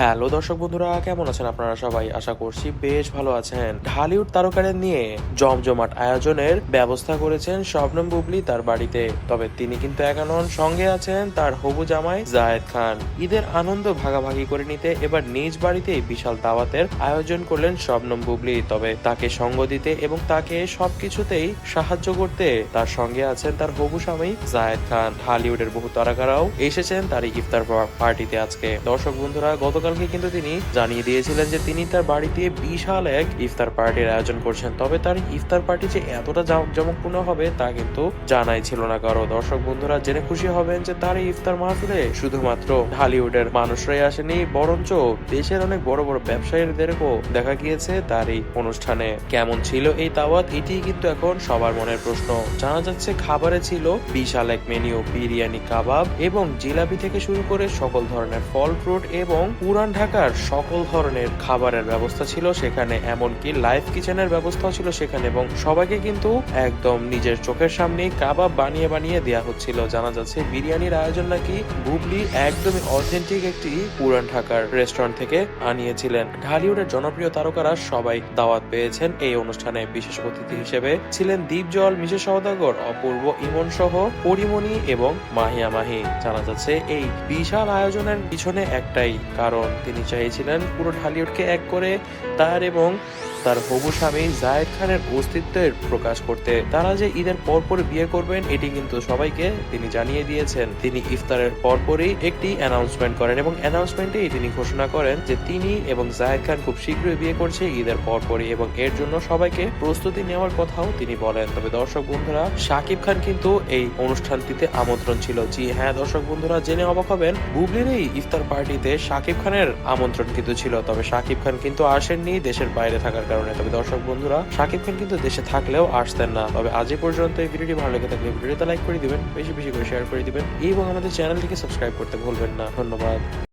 Hello দর্শক বন্ধুরা, কেমন আছেন আপনারা সবাই? আশা করছি বেশ ভালো আছেন। ঢালিউড তারকাদের নিয়ে জমজমাট আয়োজনের ব্যবস্থা করেছেন শবনম বুবলি তার বাড়িতে। তবে তিনি কিন্তু একা নন, সঙ্গে আছেন তার হবু জামাই জায়েদ খান। ঈদের আনন্দ ভাগাভাগি করে নিতে এবার নিজ বাড়িতেই বিশাল দাওয়াতের আয়োজন করলেন শবনম বুবলি। তবে তাকে সঙ্গ দিতে এবং তাকে সবকিছুতেই সাহায্য করতে তার সঙ্গে আছেন তার হবু স্বামী জায়েদ খান। ঢালিউডের বহু তারকারাও এসেছেন তার ইফতার পার্টিতে আজকে। দর্শক বন্ধুরা গতকালকে কিন্তু তিনি জানিয়ে দিয়েছিলেন যে তিনি তার বাড়িতে বিশাল এক ইফতার পার্টির আয়োজন করছেন। তবে তার ইফতার পার্টি যে এতটা জমকপূর্ণ হবে তা কিন্তু জানাই ছিল না কারও। দর্শক বন্ধুরা, জেনে খুশি হবেন যে তার এই ইফতার মাহফিলে শুধুমাত্র ঢালিউডের মানুষরাই আসেনি, বরঞ্চ দেশের অনেক বড় বড় ব্যবসায়ীদেরকেও দেখা গিয়েছে তার এই অনুষ্ঠানে। কেমন ছিল এই দাওয়াত এটি কিন্তু এখন সবার মনের প্রশ্ন। জানা যাচ্ছে খাবারে ছিল বিশাল এক মেনিউ বিরিয়ানি, কাবাব এবং জিলাপি থেকে শুরু করে সকল ধরনের ফল, ফ্রুট এবং পুরান ঢাকার সকল ধরনের খাবারের ব্যবস্থা ছিল সেখানে, এমনকি লাইভ কিচেনের ব্যবস্থাও ছিল সেখানে এবং সবাইকে কিন্তু একদম নিজের চোখের সামনে কাবাব বানিয়ে বানিয়ে দেওয়া হচ্ছিল। জানা যাচ্ছে বিরিয়ানির আয়োজন নাকি বুবলি একদমই অথেন্টিক একটি পুরান ঢাকার রেস্টুরেন্ট থেকে আনিয়েছিলেন। ঢালিউডের জনপ্রিয় তারকারা সবাই দাওয়াত পেয়েছেন এই অনুষ্ঠানে। বিশেষ অতিথি হিসেবে ছিলেন দীপজল, মিশে সওদাগর, অপূর্ব ইমন সহ পরিমণি এবং মাহিয়া মাহি। জানা যাচ্ছে এই বিশাল আয়োজনের পিছনে একটাই কারণ তিনি চাইছিলেন পুরো ঢালিউডকে এক করে তার এবং তার হবু স্বামী জায়েদ খানের অস্তিত্বের প্রকাশ করতে। তারা যে ঈদের পরপর বিয়ে করবেন, এটি কিন্তু সবাইকে তিনি জানিয়ে দিয়েছেন। তিনি ইফতারের পরপরই একটি অ্যানাউন্সমেন্ট করেন এবং অ্যানাউন্সমেন্টেই তিনি ঘোষণা করেন যে তিনি এবং জায়েদ খান খুব শীঘ্রই বিয়ে করছে ঈদের পরপরই এবং এর জন্য সবাইকে প্রস্তুতি নেওয়ার কথাও তিনি বলেন। তবে দর্শক বন্ধুরা শাকিব খান কিন্তু এই অনুষ্ঠানটিতে আমন্ত্রণ ছিল। জি হ্যাঁ দর্শক বন্ধুরা, জেনে অবাক হবেন, বুবলির এই ইফতার পার্টিতে শাকিব খানের আমন্ত্রণ কিন্তু ছিল। তবে শাকিব খান কিন্তু আসেননি দেশের বাইরে থাকার কারণে। তবে দর্শক বন্ধুরা শাকিব খান কিন্তু দেশে থাকলেও আসতেন না। তবে আজ পর্যন্ত এই ভিডিওটি ভালো লেগে থাকলে ভিডিওটা লাইক করে দিবেন, বেশি বেশি করে শেয়ার করে দিবেন এবং আমাদের চ্যানেলটিকে সাবস্ক্রাইব করতে ভুলবেন না। ধন্যবাদ।